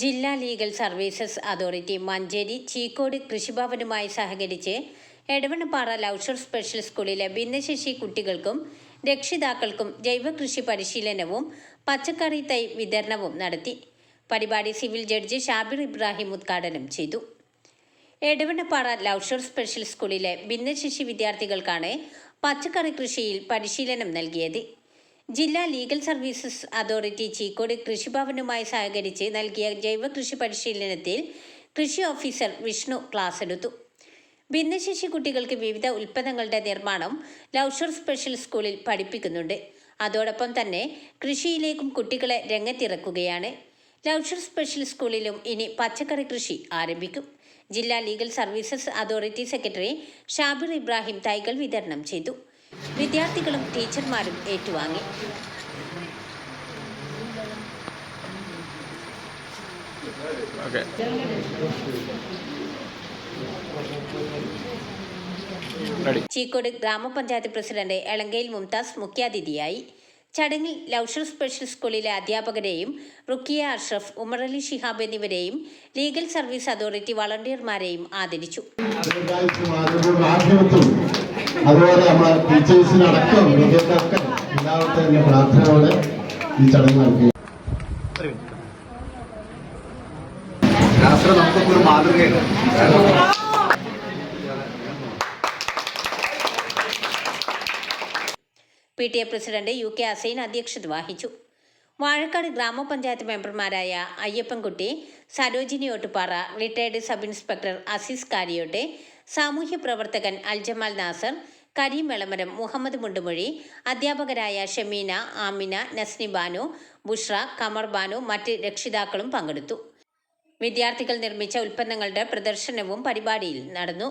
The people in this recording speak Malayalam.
ജില്ലാ legal services authority Manjeri Cheekode കൃഷിഭവനുമായി സഹകരിച്ച് എടവണപ്പാറ ലൗഷർ സ്പെഷ്യൽ സ്കൂളിലെ ഭിന്നശേഷി കുട്ടികൾക്കും രക്ഷിതാക്കൾക്കും ജൈവകൃഷി പരിശീലനവും പച്ചക്കറി തൈ വിതരണവും നടത്തി. പരിപാടി സിവിൽ ജഡ്ജി ഷാബിർ ഇബ്രാഹിം ഉദ്ഘാടനം ചെയ്തു. എടവണപ്പാറ ലൗഷർ സ്പെഷ്യൽ സ്കൂളിലെ ഭിന്നശേഷി വിദ്യാർത്ഥികൾക്കാണ് പച്ചക്കറി കൃഷിയിൽ പരിശീലനം നൽകിയത്. ജില്ലാ ലീഗൽ സർവീസസ് അതോറിറ്റി ചീക്കോട് കൃഷിഭവനുമായി സഹകരിച്ച് നൽകിയ ജൈവ കൃഷി പരിശീലനത്തിൽ കൃഷി ഓഫീസർ വിഷ്ണു ക്ലാസ് എടുത്തു ഭിന്നശേഷി കുട്ടികൾക്ക് വിവിധ ഉൽപ്പന്നങ്ങളുടെ നിർമ്മാണം ലൗഷർ സ്പെഷ്യൽ സ്കൂളിൽ പഠിപ്പിക്കുന്നുണ്ട്. അതോടൊപ്പം തന്നെ കൃഷിയിലേക്കും കുട്ടികളെ രംഗത്തിറക്കുകയാണ്. ലൗഷർ സ്പെഷ്യൽ സ്കൂളിലും ഇനി പച്ചക്കറി കൃഷി ആരംഭിക്കും. ജില്ലാ legal services authority secretary Shabir Ibrahim തൈകൾ വിതരണം ചെയ്തു. വിദ്യാർത്ഥികളും ടീച്ചർമാരും ഏറ്റുവാങ്ങി. ചീക്കോട് ഗ്രാമപഞ്ചായത്ത് പ്രസിഡന്റ് എളങ്കയിൽ മുംതാസ് മുഖ്യാതിഥിയായി. ചടങ്ങിൽ ലൗഷർ സ്പെഷ്യൽ സ്കൂളിലെ അധ്യാപകരെയും റുക്കിയ അഷ്റഫ് ഉമറലി ഷിഹാബ് എന്നിവരെയും ലീഗൽ സർവീസ് അതോറിറ്റി വളണ്ടിയർമാരെയും ആദരിച്ചു. അതുപോലെ നമ്മളെ ടീച്ചേഴ്സിനടക്കം വിദ്യാർത്ഥികൾക്ക് എല്ലാവർക്കും പ്രാർത്ഥനയോടെ ഈ ചടങ്ങ് നടക്കുക നമുക്കൊക്കെ ഒരു മാതൃകയാണ് P T A president U K Assain അധ്യക്ഷത വഹിച്ചു. വാഴക്കാട് ഗ്രാമപഞ്ചായത്ത് മെമ്പർമാരായ Ayyappankutty Sarojini Ottupara retired sub inspector Azeez കാരിയോട്ടെ സാമൂഹ്യ പ്രവർത്തകൻ അൽജമാൽ നാസർ കരീം വിളമരം മുഹമ്മദ് മുണ്ടുമൊഴി അധ്യാപകരായ ഷമീന ആമിന നസ്നി ബാനു ബുഷ്ര കമർ ബാനു മറ്റ് രക്ഷിതാക്കളും പങ്കെടുത്തു. വിദ്യാർത്ഥികൾ നിർമ്മിച്ച ഉൽപ്പന്നങ്ങളുടെ പ്രദർശനവും പരിപാടിയിൽ നടന്നു.